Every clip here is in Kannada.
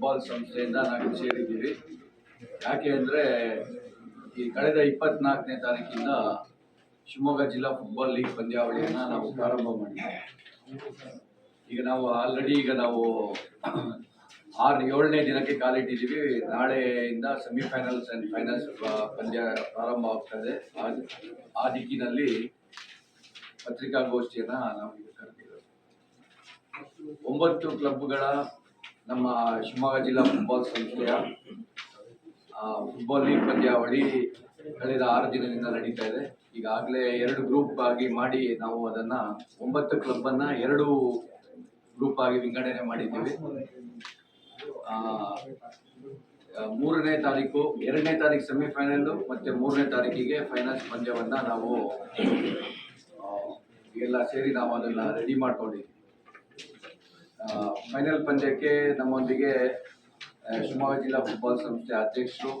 ಫುಟ್ಬಾಲ್ ಸಂಸ್ಥೆಯಿಂದ ನಾವು ಸೇರಿದ್ದೀವಿ. ಯಾಕೆ ಅಂದರೆ ಈ ಕಳೆದ ಇಪ್ಪತ್ನಾಲ್ಕನೇ ತಾರೀಕಿಂದ ಶಿವಮೊಗ್ಗ ಜಿಲ್ಲಾ ಫುಟ್ಬಾಲ್ ಲೀಗ್ ಪಂದ್ಯಾವಳಿಯನ್ನು ನಾವು ಪ್ರಾರಂಭ ಮಾಡಿದ್ದೀವಿ ಈಗ ನಾವು ಆಲ್ರೆಡಿ ಈಗ ನಾವು ಆರು, ಏಳನೇ ದಿನಕ್ಕೆ ಕಾಲಿಟ್ಟಿದ್ದೀವಿ. ನಾಳೆಯಿಂದ ಸೆಮಿಫೈನಲ್ಸ್ ಆ್ಯಂಡ್ ಫೈನಲ್ಸ್ ಪಂದ್ಯ ಪ್ರಾರಂಭ ಆಗ್ತದೆ. ಆ- ದಿಕ್ಕಿನಲ್ಲಿ ಪತ್ರಿಕಾಗೋಷ್ಠಿಯನ್ನು ನಾವು ಒಂಬತ್ತು ಕ್ಲಬ್ಗಳ ನಮ್ಮ ಶಿವಮೊಗ್ಗ ಜಿಲ್ಲಾ ಫುಟ್ಬಾಲ್ ಸಂಸ್ಥೆಯ ಫುಟ್ಬಾಲ್ ಲೀಗ್ ಪಂದ್ಯಾವಳಿ ಕಳೆದ ಆರು ದಿನದಿಂದ ನಡೀತಾ ಇದೆ. ಈಗಾಗಲೇ ಎರಡು ಗ್ರೂಪ್ ಆಗಿ ಮಾಡಿ ನಾವು ಅದನ್ನ ಒಂಬತ್ತು ಕ್ಲಬ್ ಅನ್ನ ಎರಡು ಗ್ರೂಪ್ ಆಗಿ ವಿಂಗಡಣೆ ಮಾಡಿದ್ದೀವಿ. ಮೂರನೇ ತಾರೀಕು, ಎರಡನೇ ತಾರೀಕು ಸೆಮಿಫೈನಲ್ ಮತ್ತೆ ಮೂರನೇ ತಾರೀಕಿಗೆ ಫೈನಲ್ಸ್ ಪಂದ್ಯವನ್ನ ನಾವು ಎಲ್ಲ ಸೇರಿ ನಾವು ಅದನ್ನ ರೆಡಿ ಮಾಡ್ಕೊಂಡಿದ್ದೀವಿ. ಫೈನಲ್ ಪಂದ್ಯಕ್ಕೆ ನಮ್ಮೊಂದಿಗೆ ಶಿವಮೊಗ್ಗ ಜಿಲ್ಲಾ ಫುಟ್ಬಾಲ್ ಸಂಸ್ಥೆ ಅಧ್ಯಕ್ಷರು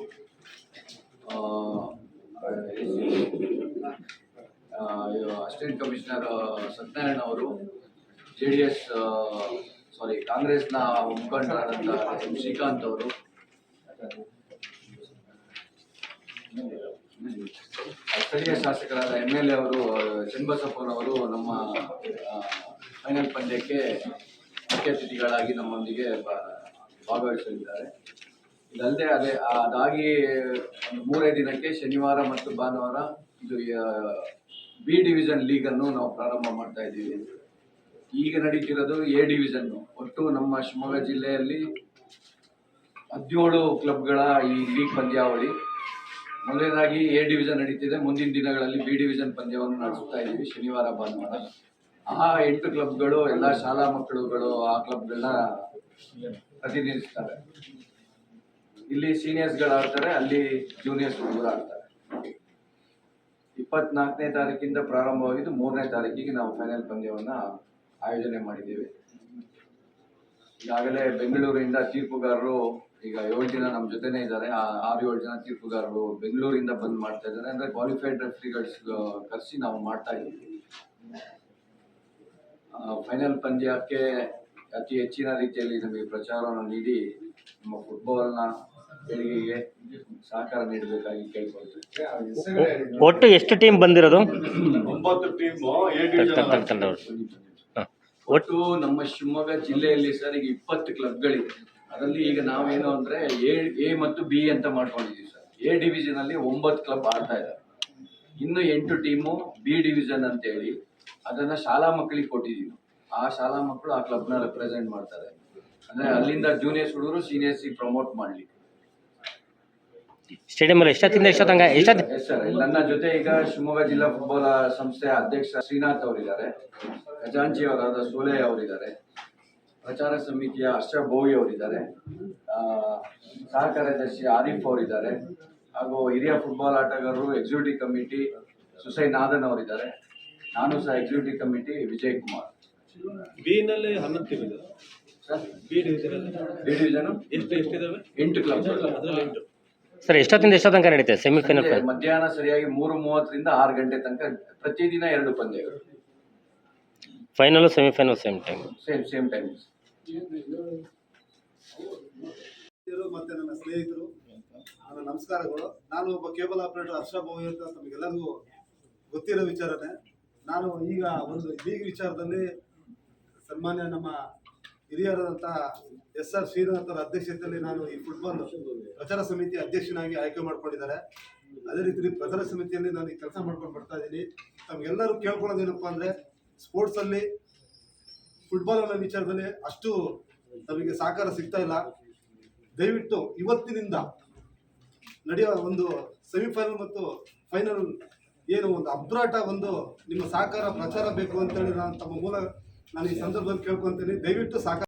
ಅಸಿಸ್ಟೆಂಟ್ ಕಮಿಷನರ್ ಸತ್ಯನಾರಾಯಣ ಅವರು ಜೆ ಡಿ ಎಸ್ ಸಾರಿ ಕಾಂಗ್ರೆಸ್ನ ಮುಖಂಡರಾದಂಥ ಎಂ ಶ್ರೀಕಾಂತ್ ಅವರು. ಸ್ಥಳೀಯ ಶಾಸಕರಾದ ಎಂ ಎಲ್ ಎ ಅವರು ಚನ್ನಬಸಪ್ಪನವರು ನಮ್ಮ ಫೈನಲ್ ಪಂದ್ಯಕ್ಕೆ ಮುಖ್ಯ ಅತಿಥಿಗಳಾಗಿ ನಮ್ಮೊಂದಿಗೆ ಭಾಗವಹಿಸಲಿದ್ದಾರೆ. ಇದಲ್ಲದೆ ಅದೇ ಅದಾಗಿ ಒಂದು ಮೂರೇ ದಿನಕ್ಕೆ ಶನಿವಾರ ಮತ್ತು ಭಾನುವಾರ ಇದು ಬಿ ಡಿವಿಷನ್ ಲೀಗನ್ನು ನಾವು ಪ್ರಾರಂಭ ಮಾಡ್ತಾ ಇದ್ದೀವಿ. ಈಗ ನಡೀತಿರೋದು ಎ ಡಿವಿಷನ್ ಒಟ್ಟು ನಮ್ಮ ಶಿವಮೊಗ್ಗ ಜಿಲ್ಲೆಯಲ್ಲಿ ಹದಿನೇಳು ಕ್ಲಬ್ಗಳ ಈ ಲೀಗ್ ಪಂದ್ಯಾವಳಿ. ಮೊದಲನೇದಾಗಿ ಎ ಡಿವಿಷನ್ ನಡೀತಿದೆ. ಮುಂದಿನ ದಿನಗಳಲ್ಲಿ ಬಿ ಡಿವಿಷನ್ ಪಂದ್ಯವನ್ನು ನಡೆಸ್ತಾ ಇದ್ದೀವಿ, ಶನಿವಾರ ಭಾನುವಾರ. ಆ ಎಂಟು ಕ್ಲಬ್ಗಳು, ಎಲ್ಲ ಶಾಲಾ ಮಕ್ಕಳುಗಳು, ಆ ಕ್ಲಬ್ಗಳನ್ನ ಪ್ರತಿನಿಧಿಸ್ತಾರೆ. ಇಲ್ಲಿ ಸೀನಿಯರ್ಸ್ಗಳು ಆಡ್ತಾರೆ, ಅಲ್ಲಿ ಜೂನಿಯರ್ಸ್ ಹುಡುಗರು ಆಡ್ತಾರೆ. ಇಪ್ಪತ್ನಾಲ್ಕನೇ ತಾರೀಕಿಂದ ಪ್ರಾರಂಭವಾಗಿದ್ದು ಮೂರನೇ ತಾರೀಕಿಗೆ ನಾವು ಫೈನಲ್ ಪಂದ್ಯವನ್ನ ಆಯೋಜನೆ ಮಾಡಿದ್ದೀವಿ. ಈಗಾಗಲೇ ಬೆಂಗಳೂರಿಂದ ತೀರ್ಪುಗಾರರು, ಈಗ ಏಳು ಜನ ನಮ್ಮ ಜೊತೆನೇ ಇದ್ದಾರೆ. ಆ ಆರು ಏಳು ಜನ ತೀರ್ಪುಗಾರರು ಬೆಂಗಳೂರಿಂದ ಬಂದ್ ಮಾಡ್ತಾ ಇದ್ದಾರೆ. ಅಂದ್ರೆ ಕ್ವಾಲಿಫೈಡ್ ರೆಫ್ರಿಗಳ್ಸ್ ಕರೆಸಿ ನಾವು ಮಾಡ್ತಾ ಇದ್ದೀವಿ. ಫೈನಲ್ ಪಂದ್ಯಕ್ಕೆ ಅತಿ ಹೆಚ್ಚಿನ ರೀತಿಯಲ್ಲಿ ನಮಗೆ ಪ್ರಚಾರವನ್ನು ನೀಡಿ ನಮ್ಮ ಫುಟ್ಬಾಲ್ನ ಬೆಳಗಿಗೆ ಸಹಕಾರ ನೀಡಬೇಕಾಗಿ ಕೇಳ್ಕೊಳ್ತೇವೆ. ಒಟ್ಟು ಎಷ್ಟು ಟೀಮ್ ಬಂದಿರೋದು? ಒಂಬತ್ತು ಟೀಮ್. ಒಟ್ಟು ನಮ್ಮ ಶಿವಮೊಗ್ಗ ಜಿಲ್ಲೆಯಲ್ಲಿ ಸರ್ ಈಗ ಇಪ್ಪತ್ತು ಕ್ಲಬ್ಗಳಿವೆ ಅದರಲ್ಲಿ ಈಗ ನಾವೇನು ಅಂದ್ರೆ ಎ ಎ ಮತ್ತು ಬಿ ಅಂತ ಮಾಡ್ಕೊಂಡಿದ್ದೀವಿ ಸರ್. ಎ ಡಿವಿಷನ್ ಅಲ್ಲಿ ಒಂಬತ್ತು ಕ್ಲಬ್ ಆಡ್ತಾ ಇದ್ದಾರೆ. ಇನ್ನು ಎಂಟು ಟೀಮು ಬಿ ಡಿವಿಷನ್ ಅಂತ ಹೇಳಿ ಅದನ್ನ ಶಾಲಾ ಮಕ್ಕಳಿಗೆ ಕೊಟ್ಟಿದ್ದೀವಿ ಆ ಶಾಲಾ ಮಕ್ಕಳು ಆ ಕ್ಲಬ್ನ ರೆಪ್ರೆಸೆಂಟ್ ಮಾಡ್ತಾರೆ. ಅಂದ್ರೆ ಅಲ್ಲಿಂದ ಜೂನಿಯರ್ಸ್ ಹುಡುಗರು ಸೀನಿಯರ್ಸ್ ಪ್ರಮೋಟ್ ಮಾಡ್ಲಿ ಸ್ಟೇಡಿಯಂ ಎಷ್ಟೊತ್ತಿಂದ ಎಷ್ಟೊತ್ತಂಗ ಎಷ್ಟೊತ್ತು ಎಸ್ ಸರ್ ನನ್ನ ಜೊತೆ ಈಗ ಶಿವಮೊಗ್ಗ ಜಿಲ್ಲಾ ಫುಟ್ಬಾಲ್ ಸಂಸ್ಥೆ ಅಧ್ಯಕ್ಷ ಶ್ರೀನಾಥ್ ಅವರಿದ್ದಾರೆ. ಖಜಾಂಚಿ ಅವರಾದ ಸೋಲೆ ಅವರಿದ್ದಾರೆ. ಪ್ರಚಾರ ಸಮಿತಿಯ ಹರ್ಷ ಭೋವಿ ಅವರಿದ್ದಾರೆ. ಸಹ ಕಾರ್ಯದರ್ಶಿ ಆರಿಫ್ ಅವರಿದ್ದಾರೆ. ಹಾಗೂ ಹಿರಿಯ ಫುಟ್ಬಾಲ್ ಆಟಗಾರರು ಎಕ್ಸಿಕ್ಯೂಟಿವ್ ಕಮಿಟಿ ಸುಸೈ ನಾದನ್ ಅವರಿದ್ದಾರೆ. ನಾನು ಸಹ executive committee Vijay Kumar. B ನಲ್ಲಿ ಹನ್ನೊಂದು ಟೀಮ್ ಇದೆ ಸರ್ ಬಿ ಡಿವಿಷನ್ ತನಕ ಬಿ ಡಿವಿಷನ್ ಎಷ್ಟು ಎಷ್ಟಿದಾವೆ ಎಂಟು ಕ್ಲಬ್ ಅದರಲ್ಲಿ ಎಂಟು. ಸರ್ ಎಷ್ಟೊತ್ತಿಂದ ಎಷ್ಟೊತ್ತಂಕ ನಡೀತದೆ ಸೆಮಿಫೈನಲ್ ಮಧ್ಯಾಹ್ನ ಸರಿಯಾಗಿ ಮೂರು ಮೂವತ್ತರಿಂದ ಆರು ಗಂಟೆ ತನಕ ಪ್ರತಿದಿನ ಎರಡು ಪಂದ್ಯಗಳು. Final semifinal same time same same time ಮತ್ತೆ ನನ್ನ ಸ್ನೇಹಿತರು ನನ್ನ ನಮಸ್ಕಾರಗಳು. ನಾನು ಒಬ್ಬ ಕೇಬಲ್ ಆಪರೇಟರ್ ಹರ್ಷ ಭೋಗಿ ಅಂತ ತಮಗೆಲ್ಲರಿಗೂ ಗೊತ್ತಿರೋ ವಿಚಾರನೇ. ನಾನು ಈಗ ಒಂದು ಲೀಗ್ ವಿಚಾರದಲ್ಲಿ ಸನ್ಮಾನ್ಯ ನಮ್ಮ ಹಿರಿಯರಾದಂತಹ ಎಸ್ ಆರ್ ಶ್ರೀನಾಥ್ ಅವರ ಅಧ್ಯಕ್ಷತೆಯಲ್ಲಿ ನಾನು ಈ ಫುಟ್ಬಾಲ್ ಪ್ರಚಾರ ಸಮಿತಿ ಅಧ್ಯಕ್ಷನಾಗಿ ಆಯ್ಕೆ ಮಾಡ್ಕೊಂಡಿದ್ದಾರೆ. ಅದೇ ರೀತಿ ಪ್ರಚಾರ ಸಮಿತಿಯಲ್ಲಿ ನಾನು ಈ ಕೆಲಸ ಮಾಡ್ಕೊಂಡು ಬರ್ತಾ ಇದ್ದೀನಿ. ತಮಗೆಲ್ಲರೂ ಅಂದರೆ ಸ್ಪೋರ್ಟ್ಸಲ್ಲಿ ಫುಟ್ಬಾಲ್ ಅನ್ನೋ ವಿಚಾರದಲ್ಲಿ ಅಷ್ಟು ನಮಗೆ ಸಹಕಾರ ಸಿಗ್ತಾ ಇಲ್ಲ. ದಯವಿಟ್ಟು ಇವತ್ತಿನಿಂದ ನಡೆಯುವ ಒಂದು ಸೆಮಿಫೈನಲ್ ಮತ್ತು ಫೈನಲ್ ಏನು ಒಂದು ಅಬ್ರಾಟ ಒಂದು ನಿಮ್ಮ ಸಹಕಾರ ಪ್ರಚಾರ ಬೇಕು ಅಂತೇಳಿ ನಾನು ತಮ್ಮ ಮೂಲ ನಾನು ಈ ಸಂದರ್ಭದಲ್ಲಿ ಕೇಳ್ಕೊತೀನಿ. ದಯವಿಟ್ಟು ಸಹಕಾರ